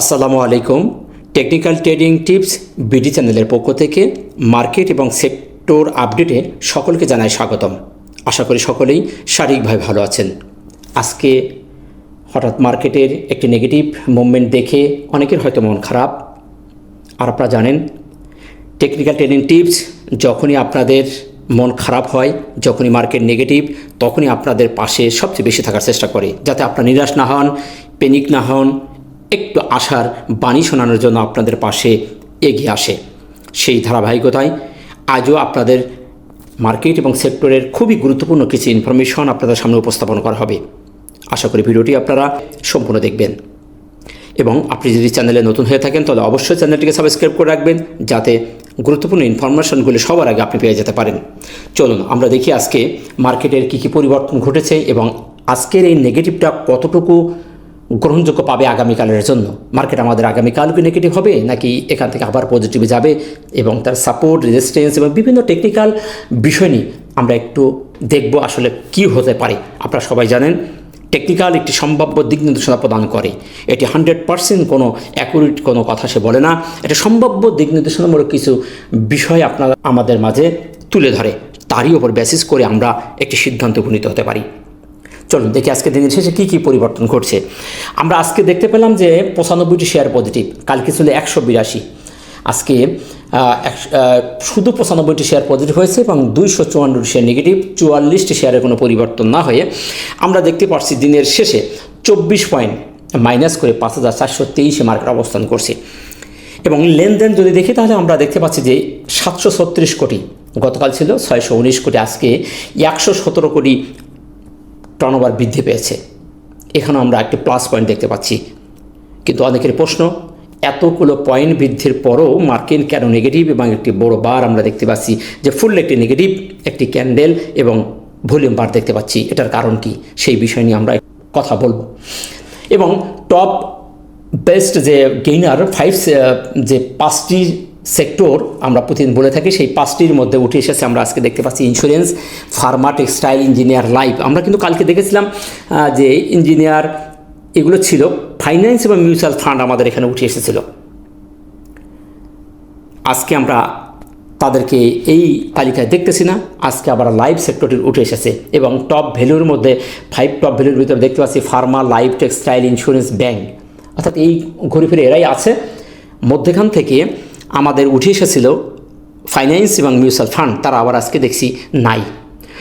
আসসালামু আলাইকুম। Technical trading tips BD চ্যানেলের পক্ষ থেকে মার্কেট এবং সেক্টর আপডেটে সকলকে জানাই স্বাগতম। আশা করি সকলেই শারীরিকভাবে ভালো আছেন। আজকে হঠাৎ মার্কেটের একটি নেগেটিভ মুভমেন্ট দেখে অনেকের হয়তো মন খারাপ। আর আপনারা জানেন, টেকনিক্যাল ট্রেডিং টিপস যখনই আপনাদের মন খারাপ হয়, যখনই মার্কেট নেগেটিভ, তখনই আপনাদের পাশে সবচেয়ে বেশি থাকার চেষ্টা করে, যাতে আপনারা নিরাশ না হন পেনিক না হন একটু আশার বাণী শোনানোর জন্য আপনাদের পাশে এগিয়ে আসে। সেই ধারাবাহিকতায় আজও আপনাদের মার্কেট এবং সেক্টরের খুবই গুরুত্বপূর্ণ কিছু ইনফরমেশন আপনাদের সামনে উপস্থাপন করা হবে। আশা করি ভিডিওটি আপনারা সম্পূর্ণ দেখবেন। এবং আপনি যদি চ্যানেলে নতুন হয়ে থাকেন, তাহলে অবশ্যই চ্যানেলটিকে সাবস্ক্রাইব করে রাখবেন, যাতে গুরুত্বপূর্ণ ইনফরমেশনগুলি সবার আগে আপনি পেয়ে যেতে পারেন। চলুন, আমরা দেখি আজকে মার্কেটের কী কী পরিবর্তন ঘটেছে এবং আজকের এই নেগেটিভটা কতটুকু গ্রহণযোগ্য পাবে আগামীকালের জন্য। মার্কেট আমাদের আগামীকাল কি নেগেটিভ হবে, নাকি এখান থেকে আবার পজিটিভে যাবে, এবং তার সাপোর্ট রেজিস্ট্যান্স এবং বিভিন্ন টেকনিক্যাল বিষয় নিয়ে আমরা একটু দেখব আসলে কি হতে পারে। আপনারা সবাই জানেন টেকনিক্যাল একটি সম্ভাব্য দিক নির্দেশনা প্রদান করে। এটি হান্ড্রেড পার্সেন্ট কোনো অ্যাকুরেট কোনো কথা সে বলে না। এটা সম্ভাব্য দিক নির্দেশনামূলক কিছু বিষয় আপনার আমাদের মাঝে তুলে ধরে। তারই ওপর বেসিস করে আমরা একটি সিদ্ধান্তে উপনীত হতে পারি। চলুন, দেখি আজকে দিনের শেষে কী কী পরিবর্তন ঘটছে। আমরা আজকে দেখতে পেলাম যে পঁচানব্বইটি শেয়ার পজিটিভ কালকে ছিল একশো বিরাশি। আজকে শুধু পঁচানব্বইটি শেয়ার পজিটিভ হয়েছে এবং দুইশো চুয়ান্নটি শেয়ার নেগেটিভ চুয়াল্লিশটি শেয়ারের কোনো পরিবর্তন না হয়ে আমরা দেখতে পাচ্ছি দিনের শেষে চব্বিশ পয়েন্ট মাইনাস করে পাঁচ হাজার চারশো তেইশে মার্কেট অবস্থান করছে। এবং লেনদেন যদি দেখি, তাহলে আমরা দেখতে পাচ্ছি যে সাতশো ছত্রিশ কোটি গতকাল ছিল, ছয়শো উনিশ কোটি, আজকে একশো সতেরো কোটি টার্নওভার বৃদ্ধি পেয়েছে। এখানেও আমরা একটি প্লাস পয়েন্ট দেখতে পাচ্ছি। কিন্তু অনেকের প্রশ্ন, এতগুলো পয়েন্ট বৃদ্ধির পরও মার্কেট কেন নেগেটিভ এবং একটি বড় বার আমরা দেখতে পাচ্ছি যে ফুল একটি নেগেটিভ একটি ক্যান্ডেল এবং ভলিউম বার দেখতে পাচ্ছি। এটার কারণ কি? সেই বিষয় নিয়ে আমরা কথা বলব। এবং টপ বেস্ট যে গেইনার ফাইভ যে পাঁচটি সেক্টর আমরা প্রতিদিন বলে থাকি, সেই পাঁচটির মধ্যে উঠে এসেছে আমরা আজকে দেখতে পাচ্ছি insurance pharma textile engineer life আমরা কিন্তু কালকে দেখেছিলাম যে ইঞ্জিনিয়ার এগুলো ছিল ফাইন্যান্স এবং মিউচুয়াল ফান্ড আমাদের এখানে উঠে এসেছিল। আজকে আমরা তাদেরকে এই তালিকায় দেখতেছি না, আজকে আবার লাইভ সেক্টরটির উঠে এসেছে এবং টপ ভ্যালুর মধ্যে ফাইভ টপ ভ্যালুর ভিতরে দেখতে পাচ্ছি pharma life textile insurance bank অর্থাৎ এই ঘুরে ফিরে এরাই আছে। মধ্যেখান থেকে আমাদের উঠে এসেছিল ফাইন্যান্স এবং মিউচুয়াল ফান্ড তারা আবার আজকে দেখছি নাই।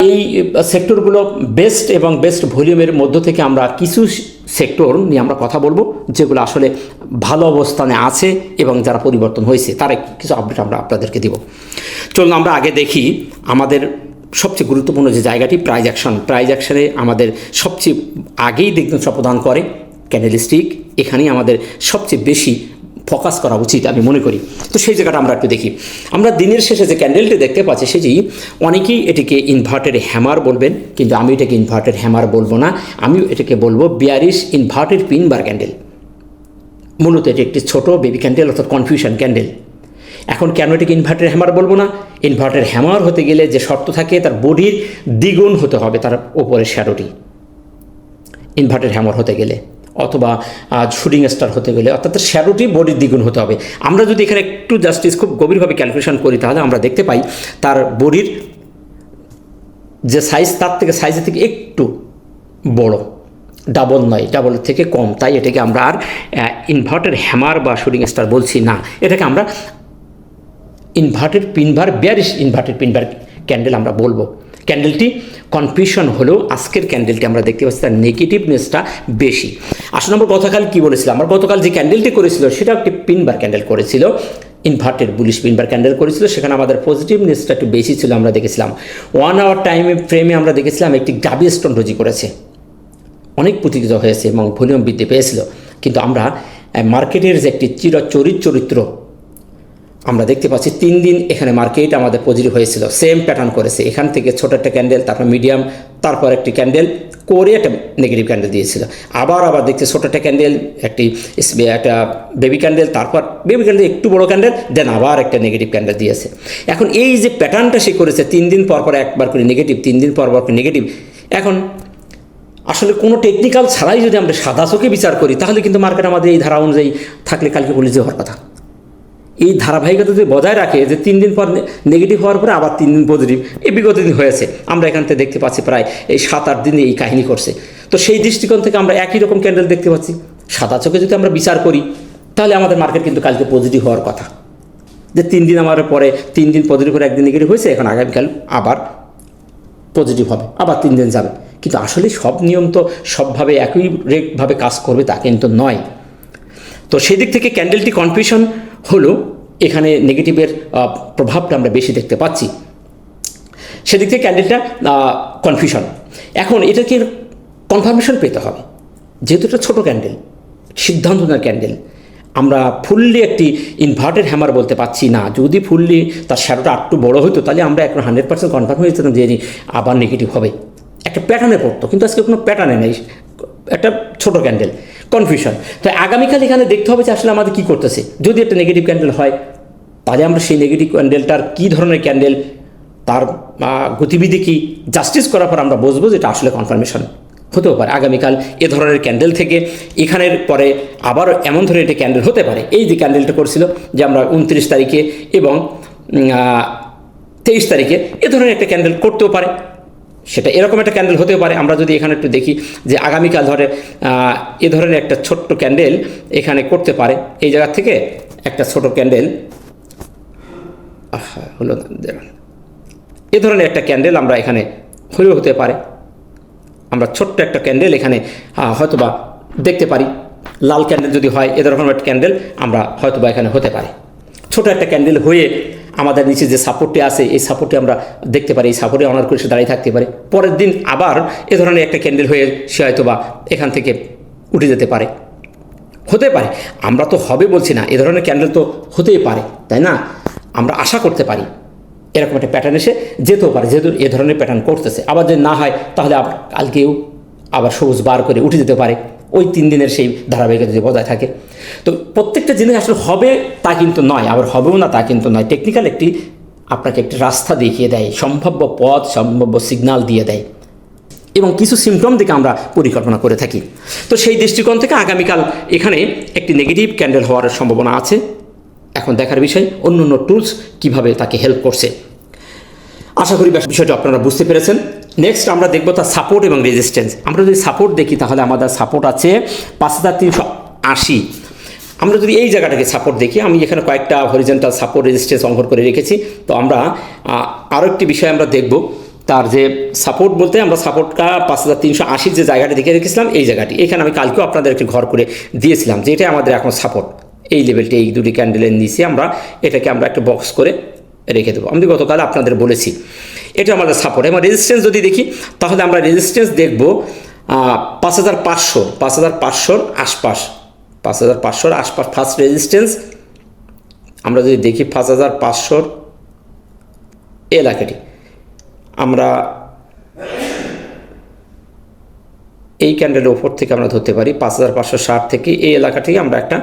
এই সেক্টরগুলো বেস্ট এবং বেস্ট ভলিউমের মধ্য থেকে আমরা কিছু সেক্টর নিয়ে আমরা কথা বলব, যেগুলো আসলে ভালো অবস্থানে আছে এবং যারা পরিবর্তন হয়েছে, তার কিছু আপডেট আমরা আপনাদেরকে দিব। চলুন আমরা আগে দেখি আমাদের সবচেয়ে গুরুত্বপূর্ণ যে জায়গাটি প্রাইজ অ্যাকশন প্রাইজ অ্যাকশনে আমাদের সবচেয়ে আগেই দিকদর্শন প্রদান করে ক্যান্ডেলিস্টিক এখানেই আমাদের সবচেয়ে বেশি ফোকাস করা উচিত আমি মনে করি। তো সেই জায়গাটা আমরা একটু দেখি। আমরা দিনের শেষে যে ক্যান্ডেলটি দেখতে পাচ্ছি সেটি অনেকেই এটিকে ইনভার্টেড হ্যামার বলবেন, কিন্তু আমি এটাকে ইনভার্টেড হ্যামার বলব না। আমি এটাকে বলব bearish inverted pin bar candle মূলত এটি একটি ছোট বেবি ক্যান্ডেল অর্থাৎ কনফিউশন ক্যান্ডেল এখন কেন এটাকে ইনভার্টার হ্যামার বলব না? ইনভার্টার হ্যামার হতে গেলে যে শর্ত থাকে, তার বডির দ্বিগুণ হতে হবে, তার ওপরের শ্যাডোটি ইনভার্টার হ্যামার হতে গেলে। অথবা শুটিং স্টার হতে গেলে অর্থাৎ শ্যাডোটি বডির দ্বিগুণ হতে হবে। আমরা যদি এখানে একটু জাস্টিস খুব গভীরভাবে ক্যালকুলেশন করি, তাহলে আমরা দেখতে পাই তার বডির যে সাইজ তার থেকে সাইজের থেকে একটু বড়। ডাবল নয় ডাবলের থেকে কম। তাই এটাকে আমরা আর ইনভার্টার হ্যামার বা শুটিং স্টার বলছি না। এটাকে আমরা inverted pin bar bearish inverted pin bar candle আমরা বলব। ক্যান্ডেলটি কনফিউশন হলেও আজকের ক্যান্ডেলটি আমরা দেখতে পাচ্ছি, তার নেগেটিভনেসটা বেশি। আসলে আমরা গতকাল কী বলেছিলাম? আমরা গতকাল যে ক্যান্ডেলটি করেছিল সেটা একটি পিনবার ক্যান্ডেল করেছিল। Inverted bullish pin bar candle করেছিল, সেখানে আমাদের পজিটিভনেসটা একটু বেশি ছিল, আমরা দেখেছিলাম। ওয়ান আওয়ার টাইমে ফ্রেমে আমরা দেখেছিলাম, একটি গাবি স্টোন রোজি করেছে। অনেক প্রতিযোগিতা হয়েছে এবং ভলিউম বৃদ্ধি পেয়েছিল। কিন্তু আমরা মার্কেটের যে একটি চিরচরিত চরিত্র আমরা দেখতে পাচ্ছি তিন দিন এখানে মার্কেট আমাদের পজিটিভ হয়েছিল। সেম প্যাটার্ন করেছে। এখান থেকে ছোট একটা ক্যান্ডেল তারপর মিডিয়াম তারপর একটি ক্যান্ডেল করে একটা নেগেটিভ ক্যান্ডেল দিয়েছিল। আবার আবার দেখতে ছোট একটা ক্যান্ডেল একটি একটা বেবি ক্যান্ডেল তারপর বেবি ক্যান্ডেল একটু বড় ক্যান্ডেল দেন আবার একটা নেগেটিভ ক্যান্ডেল দিয়েছে। এখন এই যে প্যাটার্নটা সে করেছে, তিন দিন পর পর একবার করে নেগেটিভ তিন দিন পর পর করে নেগেটিভ এখন আসলে কোনো টেকনিক্যাল ছাড়াই যদি আমরা সাদা চোখে বিচার করি, তাহলে কিন্তু মার্কেট আমাদের এই ধারা অনুযায়ী থাকলে কালকে বলে হওয়ার কথা। এই ধারাবাহিকতা যদি বজায় রাখে যে তিন দিন পর নেগেটিভ হওয়ার পরে আবার তিন দিন পজিটিভ এই বিগত দিন হয়েছে। আমরা এখান থেকে দেখতে পাচ্ছি প্রায় এই সাত আট দিনে এই কাহিনী করছে। তো সেই দৃষ্টিকোণ থেকে আমরা একই রকম ক্যান্ডেল দেখতে পাচ্ছি। সাদা চোখে যদি আমরা বিচার করি, তাহলে আমাদের মার্কেট কিন্তু কালকে পজিটিভ হওয়ার কথা। যে তিন দিন আমার পরে তিন দিন পজিটিভ করে একদিন নেগেটিভ হয়েছে, এখন আগামীকাল আবার পজিটিভ হবে, আবার তিন দিন যাবে। কিন্তু আসলে সব নিয়ম তো সবভাবে একই রেটভাবে কাজ করবে, তা কিন্তু নয়। তো সেদিক থেকে ক্যান্ডেলটি কনফিউশন হলো এখানে নেগেটিভের প্রভাবটা আমরা বেশি দেখতে পাচ্ছি। সেদিক থেকে ক্যান্ডেলটা কনফিউশন এখন এটাকে কনফার্মেশন পেতে হবে। যেহেতু এটা ছোটো ক্যান্ডেল সিদ্ধান্ত নেওয়ার ক্যান্ডেল আমরা ফুললি একটি ইনভার্টেড হ্যামার বলতে পারছি না। যদি ফুললি তার শ্যাডোটা একটু বড় হতো তাহলে আমরা এখন হান্ড্রেড পার্সেন্ট কনফার্ম হয়ে যেতাম যে আবার নেগেটিভ হবে। একটা প্যাটার্নে পড়তো, কিন্তু আজকে কোনো প্যাটার্নে নেই। একটা ছোট ক্যান্ডেল কনফিউশন তো আগামীকাল এখানে দেখতে হবে যে আসলে আমাদের কী করতেছে। যদি একটা নেগেটিভ ক্যান্ডেল হয়, তাহলে আমরা সেই নেগেটিভ ক্যান্ডেলটার কী ধরনের ক্যান্ডেল তার গতিবিধি কি জাস্টিস করার পর আমরা বুঝব যে এটা আসলে কনফার্মেশন হতেও পারে। আগামীকাল এ ধরনের ক্যান্ডেল থেকে এখানের পরে আবার এমন ধরনের একটা ক্যান্ডেল হতে পারে। এই যে ক্যান্ডেলটা করছিল যে আমরা উনত্রিশ তারিখে এবং তেইশ তারিখে এ ধরনের একটা ক্যান্ডেল করতেও পারে। সেটা এরকম একটা ক্যান্ডেল হতে পারে। আমরা যদি এখানে একটু দেখি যে আগামীকাল ধরে এ ধরনের একটা ছোট্ট ক্যান্ডেল এখানে করতে পারে। এই জায়গা থেকে একটা ছোট ক্যান্ডেল হলো এ ধরনের একটা ক্যান্ডেল আমরা এখানে হলেও হতে পারে। আমরা ছোট্ট একটা ক্যান্ডেল এখানে হয়তোবা দেখতে পারি। লাল ক্যান্ডেল যদি হয়, এ ধরনের একটা ক্যান্ডেল আমরা হয়তোবা এখানে হতে পারে। ছোট একটা ক্যান্ডেল হয়ে আমাদের নিচে যে সাপোর্টটি আছে, এই সাপোর্টে আমরা দেখতে পারি, এই সাপোর্টে অনার করে সে দাঁড়িয়ে থাকতে পারে। পরের দিন আবার এ ধরনের একটা ক্যান্ডেল হয়ে সে হয়তোবা এখান থেকে উঠে যেতে পারে। হতে পারে। আমরা তো হবে বলছি না, এ ধরনের ক্যান্ডেল তো হতেই পারে, তাই না? আমরা আশা করতে পারি। এরকম একটা প্যাটার্ন এসে যেতেও পারে, যেহেতু এ ধরনের প্যাটার্ন করতেছে। আবার যদি না হয়, তাহলে কালকেও আবার সবুজ বার করে উঠে যেতে পারে। ওই তিন দিনের সেই ধারাবাহিকতা যদি বজায় থাকে। তো প্রত্যেকটা জিনিস আসলে হবে তা কিন্তু নয়, আবার হবেও না তা কিন্তু নয়। টেকনিক্যাল একটি আপনাকে একটি রাস্তা দেখিয়ে দেয়, সম্ভাব্য পথ, সম্ভাব্য সিগন্যাল দিয়ে দেয়। এবং কিছু সিমটম থেকে আমরা পরিকল্পনা করে থাকি। তো সেই দৃষ্টিকোণ থেকে আগামীকাল এখানে একটি নেগেটিভ ক্যান্ডেল হওয়ার সম্ভাবনা আছে। এখন দেখার বিষয় অন্য অন্য টুলস কীভাবে তাকে হেল্প করছে। আশা করি বিষয়টা আপনারা বুঝতে পেরেছেন। নেক্সট আমরা দেখব তার সাপোর্ট এবং রেজিস্ট্যান্স আমরা যদি সাপোর্ট দেখি, তাহলে আমাদের সাপোর্ট আছে পাঁচ হাজার তিনশো আশি। আমরা যদি এই জায়গাটাকে সাপোর্ট দেখি, আমি এখানে কয়েকটা হরিজেন্টাল সাপোর্ট রেজিস্ট্যান্স অঙ্কন করে রেখেছি। তো আমরা আরও একটি বিষয় আমরা দেখব। তার যে সাপোর্ট বলতে আমরা সাপোর্টটা পাঁচ হাজার তিনশো আশির যে জায়গাটা দেখে রেখেছিলাম, এই জায়গাটি। এখানে আমি কালকেও আপনাদের একটি ঘর করে দিয়েছিলাম যে এটা আমাদের এখন সাপোর্ট এই লেভেলটি এই দুটি ক্যান্ডেলের নিচে আমরা এটাকে আমরা একটা বক্স করে রেখে দেবো। আমি গতকাল আপনাদের বলেছি। এটা আমাদের সাপোর্ট এবং রেজিস্ট্যান্স যদি দেখি, তাহলে আমরা রেজিস্ট্যান্স দেখব পাঁচ হাজার পাঁচশো, পাঁচ হাজার পাঁচশোর আশপাশ। পাঁচ হাজার পাঁচশোর আশপাশ ফার্স্ট রেজিস্ট্যান্স আমরা যদি দেখি পাঁচ হাজার পাঁচশোর এলাকাটি। আমরা এই ক্যান্ডেলের ওপর থেকে আমরা ধরতে পারি, পাঁচ হাজার পাঁচশো ষাট থেকে এই এলাকাটি আমরা একটা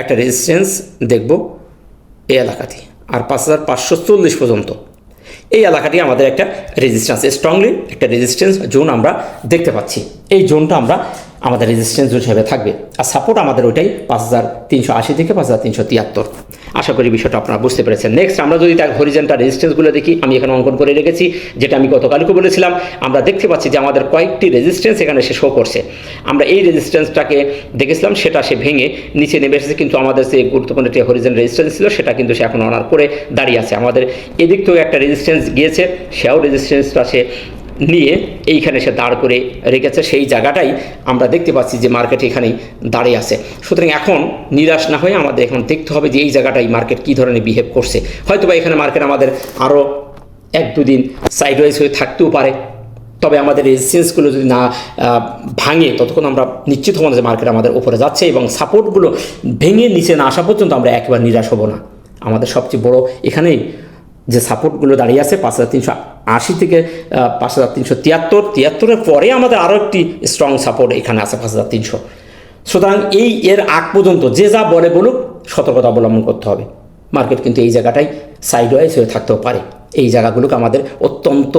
একটা রেজিস্ট্যান্স দেখব এই এলাকাটি। আর পাঁচ হাজার পাঁচশো চল্লিশ পর্যন্ত। এই এলাকাটি আমাদের একটা রেজিস্ট্যান্স স্ট্রংলি একটা রেজিস্ট্যান্স জোন আমরা দেখতে পাচ্ছি। এই জোনটা আমরা আমাদের রেজিস্ট্যান্স হিসেবে থাকবে। আর সাপোর্ট আমাদের ওইটাই পাঁচ হাজার তিনশো আশি থেকে পাঁচ হাজার তিনশো তিয়াত্তর। আশা করি বিষয়টা আপনারা বুঝতে পেরেছেন। নেক্সট আমরা যদি তার হরিজেন্টাল রেজিস্ট্যান্সগুলো দেখি, আমি এখানে অঙ্কন করে রেখেছি, যেটা আমি গতকালকে বলেছিলাম। আমরা দেখতে পাচ্ছি যে আমাদের কয়েকটি রেজিস্ট্যান্স এখানে সে শো করছে। আমরা এই রেজিস্ট্যান্সটাকে দেখেছিলাম, সেটা সে ভেঙে নিচে নেমে এসেছে, কিন্তু আমাদের যে গুরুত্বপূর্ণ একটি হরিজেন রেজিস্ট্যান্স ছিল, সেটা কিন্তু সে এখন অনার করে দাঁড়িয়ে আছে। আমাদের এদিক থেকেও একটা রেজিস্ট্যান্স গিয়েছে, সেও রেজিস্ট্যান্সটা সে নিয়ে এইখানে সে দাঁড় করে রেখেছে। সেই জায়গাটাই আমরা দেখতে পাচ্ছি যে মার্কেট এখানেই দাঁড়িয়ে আছে। সুতরাং এখন নিরাশ না হয়ে আমাদের এখন দেখতে হবে যে এই জায়গাটাই মার্কেট কী ধরনের বিহেভ করছে। হয়তো বা এখানে মার্কেট আমাদের আরও এক দুদিন সাইডওয়াইজ হয়ে থাকতেও পারে। তবে আমাদের রেজিস্ট্যান্সগুলো যদি না ভাঙে, ততক্ষণ আমরা নিশ্চিত হব যে মার্কেট আমাদের ওপরে যাচ্ছে এবং সাপোর্টগুলো ভেঙে নিচে না আসা পর্যন্ত আমরা একেবারে নিরাশ হব না। আমাদের সবচেয়ে বড় এখানেই যে সাপোর্টগুলো দাঁড়িয়ে আছে, পাঁচ হাজার তিনশো আশি থেকে পাঁচ হাজার তিনশো তিয়াত্তর। তিয়াত্তরের পরে আমাদের আরও একটি স্ট্রং সাপোর্ট এখানে আছে পাঁচ হাজার তিনশো। সুতরাং এই এর আগ পর্যন্ত যে যা বলে বলুক, সতর্কতা অবলম্বন করতে হবে। মার্কেট কিন্তু এই জায়গাটাই সাইডওয়াইজ হয়ে থাকতেও পারে। এই জায়গাগুলোকে আমাদের অত্যন্ত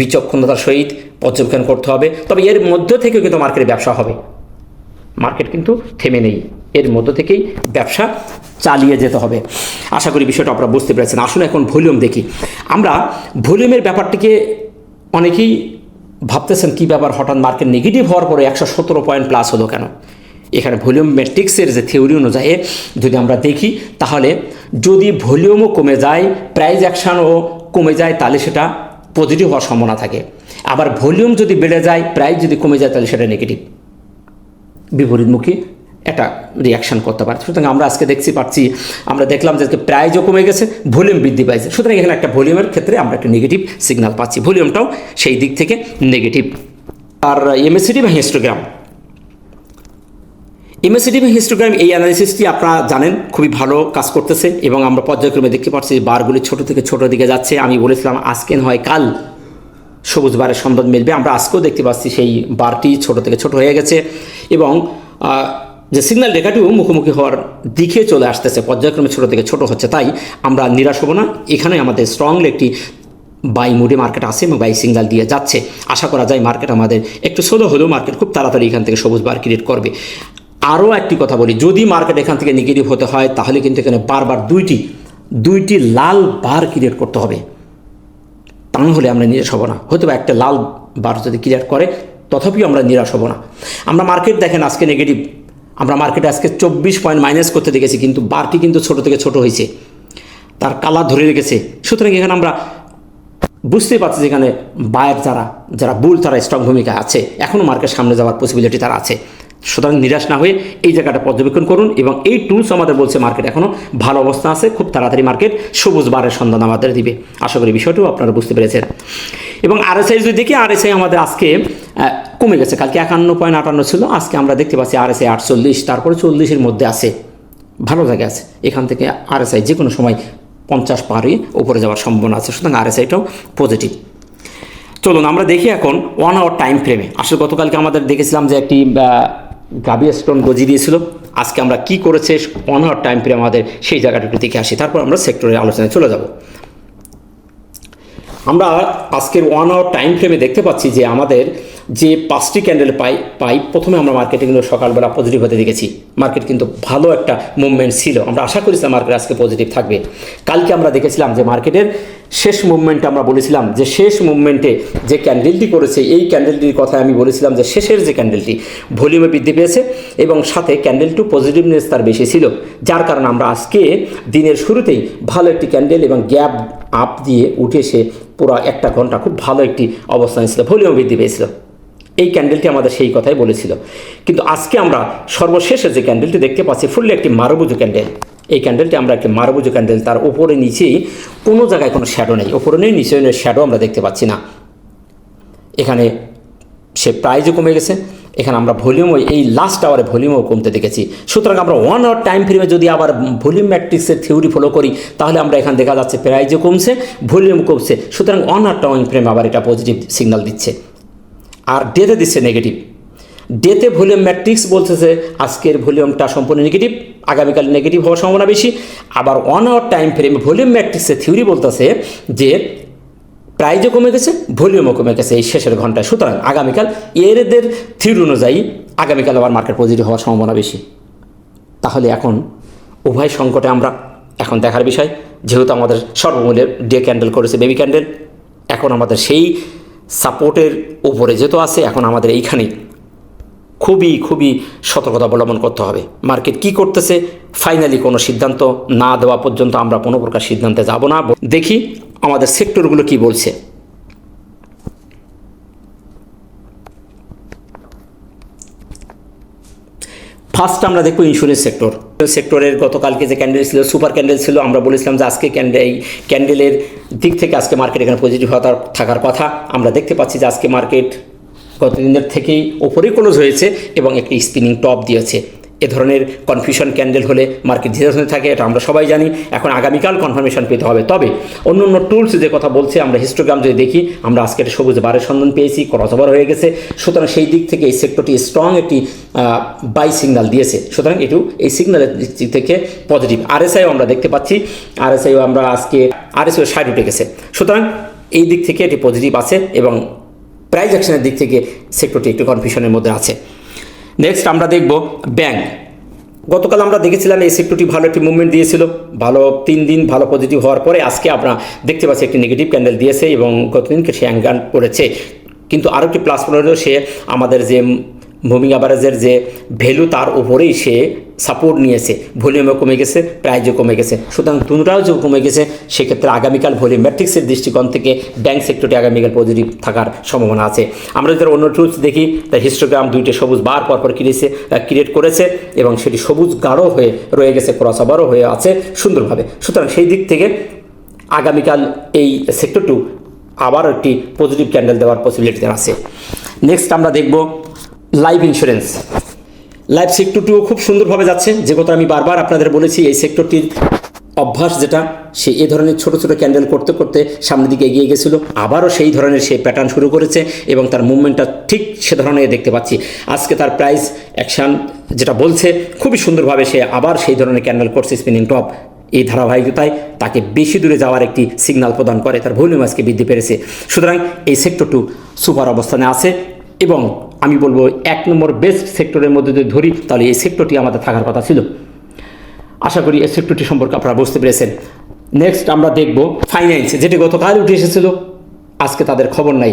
বিচক্ষণতার সহিত পর্যবেক্ষণ করতে হবে। তবে এর মধ্য থেকেও কিন্তু মার্কেটে ব্যবসা হবে। মার্কেট কিন্তু থেমে নেই। এর মধ্য থেকেই ব্যবসা চালিয়ে যেতে হবে। আশা করি বিষয়টা আপনারা বুঝতে পেরেছেন। আসুন এখন ভলিউম দেখি। আমরা ভলিউমের ব্যাপারটিকে অনেকেই ভাবতেছেন, কী ব্যাপার, হঠাৎ মার্কেট নেগেটিভ হওয়ার পরে একশো সতেরো পয়েন্ট প্লাস হলো কেন? এখানে ভলিউম ম্যাট্রিক্সের যে থিওরি অনুযায়ী যদি আমরা দেখি, তাহলে যদি ভলিউমও কমে যায় প্রাইজ অ্যাকশানও কমে যায়, তাহলে সেটা পজিটিভ হওয়ার সম্ভাবনা থাকে। আবার ভলিউম যদি বেড়ে যায় প্রাইস যদি কমে যায়, তাহলে সেটা নেগেটিভ বিপরীতমুখী একটা রিয়াকশন করতে পারে। সুতরাং আমরা আজকে দেখছি, পাচ্ছি, আমরা দেখলাম যে প্রাইজও কমে গেছে ভলিউম বৃদ্ধি পাইছে। সুতরাং এখানে একটা ভলিউমের ক্ষেত্রে আমরা একটা নেগেটিভ সিগন্যাল পাচ্ছি। ভলিউমটাও সেই দিক থেকে নেগেটিভ আর এমএসিডি বা হিস্টোগ্রাম এমএসিডি বা হিস্টোগ্রাম এই অ্যানালিসিসটি আপনারা জানেন, খুবই ভালো কাজ করতেছে এবং আমরা পর্যায়ক্রমে দেখতে পাচ্ছি বারগুলি ছোট থেকে ছোট দিকে যাচ্ছে। আমি বলেছিলাম, আজকে হয় কাল সবুজ বারের সন্ধান মিলবে। আমরা আজকেও দেখতে পাচ্ছি সেই বারটি ছোট থেকে ছোট হয়ে গেছে এবং যে সিগন্যাল রেখাটিও মুখোমুখি হওয়ার দিকে চলে আসতেছে। পর্যায়ক্রমে ছোট থেকে ছোট হচ্ছে, তাই আমরা নিরাশ হব না। এখানে আমাদের স্ট্রংলি একটি বাই মুডে মার্কেট আছে এবং বাই সিগন্যাল দিয়ে যাচ্ছে। আশা করা যায় মার্কেট আমাদের একটু সোলো হলেও মার্কেট খুব তাড়াতাড়ি এখান থেকে সবুজ বার ক্রিয়েট করবে। আরও একটি কথা বলি, যদি মার্কেট এখান থেকে নেগেটিভ হতে হয়, তাহলে কিন্তু এখানে বারবার দুইটি দুইটি লাল বার ক্রিয়েট করতে হবে। তা হলে আমরা নিরাশ হব না। হয়তো একটা লাল বার যদি ক্রিয়েট করে, তথাপিও আমরা নিরাশ হব না। আমরা মার্কেট দেখেন আজকে নেগেটিভ আমরা মার্কেটে আজকে চব্বিশ পয়েন্ট মাইনাস করতে দেখেছি, কিন্তু বারটি কিন্তু ছোট থেকে ছোট হয়েছে। তার কালার ধরে রেখেছে। সুতরাং এখানে আমরা বুঝতেই পারছি যেখানে বায়ের যারা যারা বুল তারা স্ট্রং ভূমিকা আছে। এখনও মার্কেট সামনে যাওয়ার পসিবিলিটি তারা আছে। সুতরাং নিরাশ না হয়ে এই জায়গাটা পর্যবেক্ষণ করুন এবং এই টুলস আমাদের বলছে মার্কেট এখনও ভালো অবস্থা আছে। খুব তাড়াতাড়ি মার্কেট সবুজ বারের সন্ধান আমাদের দিবে। আশা করি বিষয়টিও আপনারা বুঝতে পেরেছেন। এবং আরএসআই যদি দেখি আরএসআই আমাদের আজকে কমে গেছে। কালকে একান্ন পয়েন্ট আটান্ন ছিল, আজকে আমরা দেখতে পাচ্ছি আরএসআই আটচল্লিশ, তারপরে চল্লিশের মধ্যে আছে। ভালো জায়গায় আছে। এখান থেকে আরএসআই যে কোনো সময় পঞ্চাশ পারে উপরে যাওয়ার সম্ভাবনা আছে, সুতরাং আরএসআইটাও পজিটিভ চলুন, আমরা দেখি এখন ওয়ান আওয়ার টাইম ফ্রেমে আসলে গতকালকে আমাদের দেখেছিলাম যে একটি গাবি স্টোন গজি দিয়েছিল। আজকে আমরা কি করেছে ওয়ান আওয়ার টাইম ফ্রেম আমাদের সেই জায়গাটা একটু দেখে আসি। তারপর আমরা সেক্টরের আলোচনায় চলে যাব। আমরা আজকের ওয়ান আওয়ার টাইম ফ্রেমে দেখতে পাচ্ছি যে আমাদের যে পাঁচটি ক্যান্ডেল পাই পাই, প্রথমে আমরা মার্কেটিংগুলো সকালবেলা পজিটিভ হতে দেখেছি। মার্কেট কিন্তু ভালো একটা মুভমেন্ট ছিল। আমরা আশা করেছিলাম মার্কেট আজকে পজিটিভ থাকবে। কালকে আমরা দেখেছিলাম যে মার্কেটের শেষ মুভমেন্টে আমরা বলেছিলাম যে শেষ মুভমেন্টে যে ক্যান্ডেলটি করেছে এই ক্যান্ডেলটির কথা আমি বলেছিলাম যে শেষের যে ক্যান্ডেলটি ভলিউমে বৃদ্ধি পেয়েছে এবং সাথে ক্যান্ডেল টু পজিটিভনেস তার বেশি ছিল। যার কারণে আমরা আজকে দিনের শুরুতেই ভালো একটি ক্যান্ডেল এবং গ্যাপ আপ দিয়ে উঠে এসে পুরো একটা ঘণ্টা খুব ভালো একটি অবস্থান ছিল। ভলিউম বৃদ্ধি পেয়েছিল। এই ক্যান্ডেলটি আমাদের সেই কথাই বলেছিল। কিন্তু আজকে আমরা সর্বশেষে যে ক্যান্ডেলটি দেখতে পাচ্ছি ফুললি একটি মারবুজু ক্যান্ডেল এই ক্যান্ডেলটি আমরা একটি মারবুজু ক্যান্ডেল তার উপরে নিচেই কোনো জায়গায় কোনো শ্যাডো নেই। উপরে নেই নিচে শ্যাডো আমরা দেখতে পাচ্ছি না। এখানে সে প্রাইজও কমে গেছে। এখানে আমরা ভলিউমও এই লাস্ট আওয়ারে ভলিউমও কমতে দেখেছি। সুতরাং আমরা ওয়ান আওয়ার টাইম ফ্রেমে যদি আবার ভলিউম ম্যাট্রিক্সের থিওরি ফলো করি, তাহলে আমরা এখানে দেখা যাচ্ছে প্রাইজও কমছে ভলিউম কমছে। সুতরাং ওয়ান আওয়ার টাইম ফ্রেম আবার এটা পজিটিভ সিগন্যাল দিচ্ছে। আর ডেতে দিচ্ছে নেগেটিভ ডেতে ভলিউম ম্যাট্রিক্স বলতেছে আজকের ভলিউমটা সম্পূর্ণ নেগেটিভ আগামীকাল নেগেটিভ হওয়ার সম্ভাবনা বেশি। আবার one hour time frame volume ম্যাট্রিক্সের থিওরি বলতেছে যে প্রাইজও কমে গেছে ভলিউমও কমে গেছে এই শেষের ঘন্টায়। সুতরাং আগামীকাল এরদের থিওরি অনুযায়ী আগামীকাল আবার মার্কেট পজিটিভ হওয়ার সম্ভাবনা বেশি। তাহলে এখন উভয় সংকটে আমরা এখন দেখার বিষয়, যেহেতু আমাদের সর্বমূল্যের ডে ক্যান্ডেল করেছে বেবি ক্যান্ডেল এখন আমাদের সেই সাপোর্টের উপরে যেহেতু আছে, এখন আমাদের এইখানে খুবই খুবই সতর্কতা অবলম্বন করতে হবে। মার্কেট কি করতেছে ফাইনালি কোনো সিদ্ধান্ত না দেওয়া পর্যন্ত আমরা কোনো প্রকার সিদ্ধান্তে যাব না। দেখি আমাদের সেক্টরগুলো কি বলছে। ফার্স্ট আমরা দেখব ইন্স্যুরেন্স সেক্টর সেক্টরের গতকালকে যে ক্যান্ডেল ছিল, সুপার ক্যান্ডেল ছিল, আমরা বলেছিলাম যে আজকে ক্যান্ডেল, এই ক্যান্ডেলের দিক থেকে আজকে মার্কেট এখানে পজিটিভ হওয়ার থাকার কথা। আমরা দেখতে পাচ্ছি যে আজকে মার্কেট গতদিনের থেকেই ওপরেই ক্লোজ হয়েছে এবং একটি স্পিনিং টপ দিয়েছে। এ ধরনের কনফিউশন ক্যান্ডেল হলে মার্কেট ধীরে থাকে, এটা আমরা সবাই জানি। এখন আগামীকাল কনফার্মেশন পেতে হবে। তবে অন্য অন্য টুলস যে কথা বলছে, আমরা হিস্টোগ্রাম যদি দেখি, আমরা আজকে একটা সবুজ বারের সন্ধান পেয়েছি ক্রস ওভার হয়ে গেছে। সুতরাং সেই দিক থেকে এই সেক্টরটি স্ট্রং একটি বাই সিগন্যাল দিয়েছে। সুতরাং এটু এই সিগনালের দিক থেকে পজিটিভ আরএসআইও আমরা দেখতে পাচ্ছি। আরএসআইও আমরা আজকে আরএসআইও সাইড উঠে গেছে। সুতরাং এই দিক থেকে এটি পজিটিভ আছে এবং প্রাইজ অ্যাকশনের দিক থেকে সেক্টরটি একটু কনফিউশনের মধ্যে আছে। নেক্সট আমরা দেখব ব্যাংক গতকাল আমরা দেখেছিলাম এই সেক্টরটি ভালো একটি মুভমেন্ট দিয়েছিল। ভালো তিন দিন ভালো পজিটিভ হওয়ার পরে আজকে আমরা দেখতে পাচ্ছি একটি নেগেটিভ ক্যান্ডেল দিয়েছে এবং গতদিনকে সে অ্যাঙ্গান পড়েছে কিন্তু আরও একটি প্লাস পয়েন্ট সে আমাদের যে মুভিং অ্যাভারেজের যে ভ্যালু তার উপরেই সে সাপোর্ট নিয়েছে ভলিউমও কমে গেছে প্রাইজও কমে গেছে। সুতরাং দুটাও যে কমে গেছে, সেক্ষেত্রে আগামীকাল ভলিউম ম্যাট্রিক্সের দৃষ্টিকোণ থেকে ব্যাংক সেক্টরটি আগামীকাল পজিটিভ থাকার সম্ভাবনা আছে। আমরা যদি অন্য টুলস দেখি তাই হিস্টোগ্রাম দুইটি সবুজ বার পরপর কিনেছে ক্রিয়েট করেছে এবং সেটি সবুজ গাঢ় হয়ে রয়ে গেছে ক্রস হয়ে আছে সুন্দরভাবে। সুতরাং সেই দিক থেকে আগামীকাল এই সেক্টরটু আবার একটি পজিটিভ ক্যান্ডেল দেওয়ার পসিবিলিটি আছে। নেক্সট আমরা দেখব লাইফ ইন্স্যুরেন্স লাইফ সেক্টরটিও খুব সুন্দরভাবে যাচ্ছে। যে কথা আমি বারবার আপনাদের বলেছি, এই সেক্টরটির অভ্যাস যেটা, সে এ ধরনের ছোট ছোট ক্যান্ডেল করতে করতে সামনের দিকে এগিয়ে গেছিল। আবারও সেই ধরনের সে প্যাটার্ন শুরু করেছে এবং তার মুভমেন্টটা ঠিক সে ধরনের দেখতে পাচ্ছি। আজকে তার প্রাইস অ্যাকশান যেটা বলছে, খুবই সুন্দরভাবে সে আবার সেই ধরনের ক্যান্ডেল করছে স্পিনিং টপ এই ধারাবাহিকতায় তাকে বেশি দূরে যাওয়ার একটি সিগনাল প্রদান করে। তার ভলিউম আজকে বৃদ্ধি পেরেছে। সুতরাং এই সেক্টরটু সুপার অবস্থানে আছে এবং আমি বলব এক নম্বর বেস্ট সেক্টরের মধ্যে যদি ধরি, তাহলে এই সেক্টরটি আমাদের থাকার কথা ছিল। আশা করি এই সেক্টরটি সম্পর্কে আপনারা বুঝতে পেরেছেন। নেক্সট আমরা দেখব ফাইন্যান্স যেটি গতকাল উঠে এসেছিল, আজকে তাদের খবর নাই।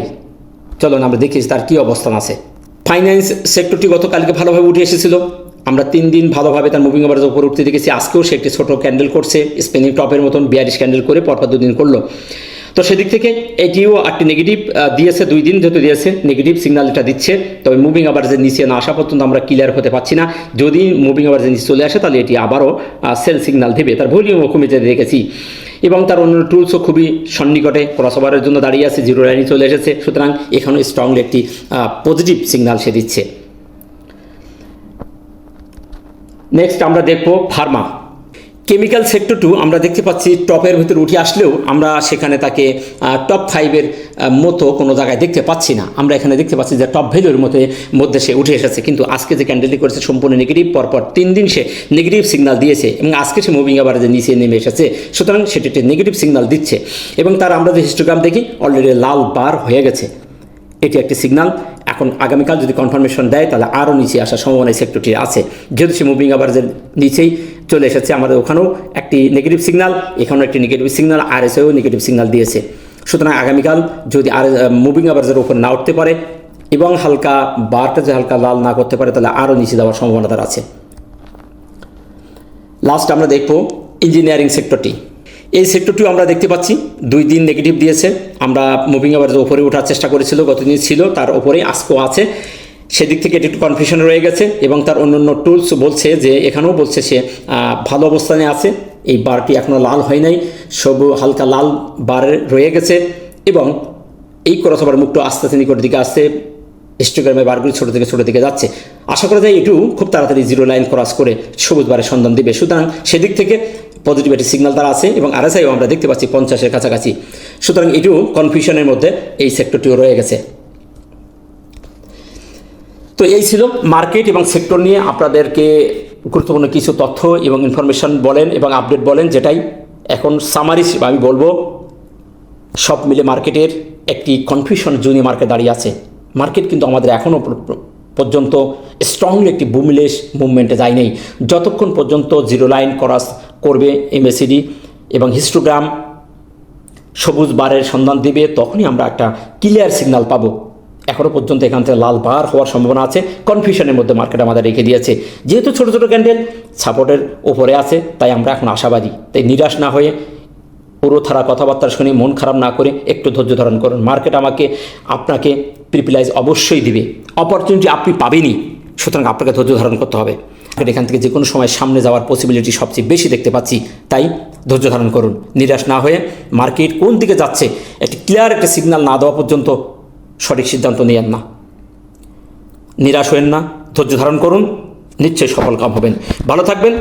চলুন আমরা দেখি তার কী অবস্থান আছে। ফাইন্যান্স সেক্টরটি গতকালকে ভালোভাবে উঠে এসেছিল। আমরা তিন দিন ভালোভাবে তার মুভিং আবার উপর উঠতে দেখেছি। আজকেও সে একটি ছোটো ক্যান্ডেল করছে স্পেনিং টপের মতন বিয়ারিশ ক্যান্ডেল করে পরপর দুদিন করল। তো সেদিক থেকে এটিও একটি নেগেটিভ দিয়েছে দুই দিন যেহেতু দিয়েছে নেগেটিভ সিগনাল এটা দিচ্ছে। তবে মুভিং যে নিচে না আসা পর্যন্ত আমরা ক্লিয়ার হতে পারছি না। যদি মুভিং যে নিচে চলে আসে, তাহলে এটি আবারও সেল সিগনাল দেবে। তার ভলিউমও কমে যেতে দেখেছি। এবং তার অন্য টুলসও খুবই সন্নিকটে ক্রসওভারের জন্য দাঁড়িয়ে আছে জিরো লাইনে চলে এসেছে। সুতরাং এখানেও স্ট্রংলি একটি পজিটিভ সিগনাল সে দিচ্ছে। নেক্সট আমরা দেখব ফার্মা কেমিক্যাল সেক্টর টু আমরা দেখতে পাচ্ছি টপের ভিতরে উঠে আসলেও আমরা সেখানে তাকে টপ ফাইভের মতো কোনো জায়গায় দেখতে পাচ্ছি না। আমরা এখানে দেখতে পাচ্ছি যে টপ ভ্যালুর মধ্যে মধ্যে সে উঠে এসেছে। কিন্তু আজকে যে ক্যান্ডেলটি করেছে, সম্পূর্ণ নেগেটিভ পরপর তিন দিন সে নেগেটিভ সিগনাল দিয়েছে এবং আজকে সে মুভিং যে নিচে নেমে এসেছে। সুতরাং সেটি একটি নেগেটিভ সিগনাল দিচ্ছে। এবং তার আমরা যে হিস্টোগ্রাম দেখি অলরেডি লাল বার হয়ে গেছে। এটি একটি সিগনাল এখন আগামীকাল যদি কনফার্মেশন দেয়, তাহলে আরও নিচে আসার সম্ভাবনা এই সেক্টরটি আছে। যেহেতু সে মুভিং আভারেজের নিচেই চলে এসেছে, আমাদের ওখানেও একটি নেগেটিভ সিগনাল এখানেও একটি নেগেটিভ সিগনাল আর এসেও নেগেটিভ সিগনাল দিয়েছে। সুতরাং আগামীকাল যদি আর মুভিং আভারেজের উপর না উঠতে পারে এবং হালকা বারটা যদি হালকা লাল না করতে পারে, তাহলে আরও নিচে যাওয়ার সম্ভাবনা তার আছে। লাস্ট আমরা দেখব ইঞ্জিনিয়ারিং সেক্টরটি এই সেক্টরটিও আমরা দেখতে পাচ্ছি। দুই দিন নেগেটিভ দিয়েছে। আমরা মুভিং আবার উপরে ওঠার চেষ্টা করেছিল, গতদিন ছিল, তার ওপরে আজকেও আছে। সেদিক থেকে একটু কনফিউশন রয়ে গেছে এবং তার অন্য অন্য টুলস বলছে যে, এখানেও বলছে সে ভালো অবস্থানে আছে। এই বারটি এখনও লাল হয় নাই, সব হালকা লাল বার রয়ে গেছে এবং এই ক্রসওভার মুখটা আস্তে আস্তে নিকট দিকে আসছে হিস্টোগ্রামের বারগুলি ছোটো থেকে ছোটো দিকে যাচ্ছে। আশা করা যায় এটু খুব তাড়াতাড়ি জিরো লাইন ক্রস করে সবুজ বারের সন্ধান দেবে। সুতরাং সেদিক থেকে পজিটিভ একটি সিগনাল তারা আছে এবং আরএসআইও আমরা দেখতে পাচ্ছি পঞ্চাশের কাছাকাছি। সুতরাং এটিও কনফিউশনের মধ্যে এই সেক্টরটিও রয়ে গেছে। তো এই ছিল মার্কেট এবং সেক্টর নিয়ে আপনাদেরকে গুরুত্বপূর্ণ কিছু তথ্য এবং ইনফরমেশন বলেন এবং আপডেট বলেন, যেটাই এখন সামারি আমি বলব, সব মিলে মার্কেটের একটি কনফিউশন জুনি মার্কেট দাঁড়িয়ে আছে। মার্কেট কিন্তু আমাদের এখনও পর্যন্ত স্ট্রংলি একটি বুমলেস মুভমেন্টে যায় নেই। যতক্ষণ পর্যন্ত জিরো লাইন ক্রস করবে এমএসিডি এবং হিস্টোগ্রাম সবুজ বারের সন্ধান দিবে, তখনই আমরা একটা ক্লিয়ার সিগন্যাল পাবো। এখনও পর্যন্ত এখান থেকে লাল বার হওয়ার সম্ভাবনা আছে কনফিউশনের মধ্যে মার্কেট আমাদের রেখে দিয়েছে। যেহেতু ছোটো ছোটো ক্যান্ডেল সাপোর্টের ওপরে আছে, তাই আমরা এখন আশাবাদী। তাই নিরাশ না হয়ে পুরো থারা কথাবার্তা শুনে মন খারাপ না করে একটু ধৈর্য ধারণ করুন। মার্কেট আমাকে, আপনাকে প্রিপিলাইজ অবশ্যই দিবে। অপরচুনিটি আপনি পাবেনই, সুতরাং আপনাকে ধৈর্য ধারণ করতে হবে। এখান থেকে যে কোনো সময় সামনে যাওয়ার পসিবিলিটি সবচেয়ে বেশি দেখতে পাচ্ছি। তাই ধৈর্য ধারণ করুন। নিরাশ না হয়ে মার্কেট কোন দিকে যাচ্ছে, একটি ক্লিয়ার একটা সিগন্যাল না দেওয়া পর্যন্ত সঠিক সিদ্ধান্ত নেন না। নিরাশ হবেন না, ধৈর্য ধারণ করুন, নিশ্চয়ই সফল কাম হবেন। ভালো থাকবেন,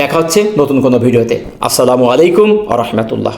দেখা হচ্ছে নতুন কোনো ভিডিওতে। আসসালামু আলাইকুম আ রহমতুল্লাহ।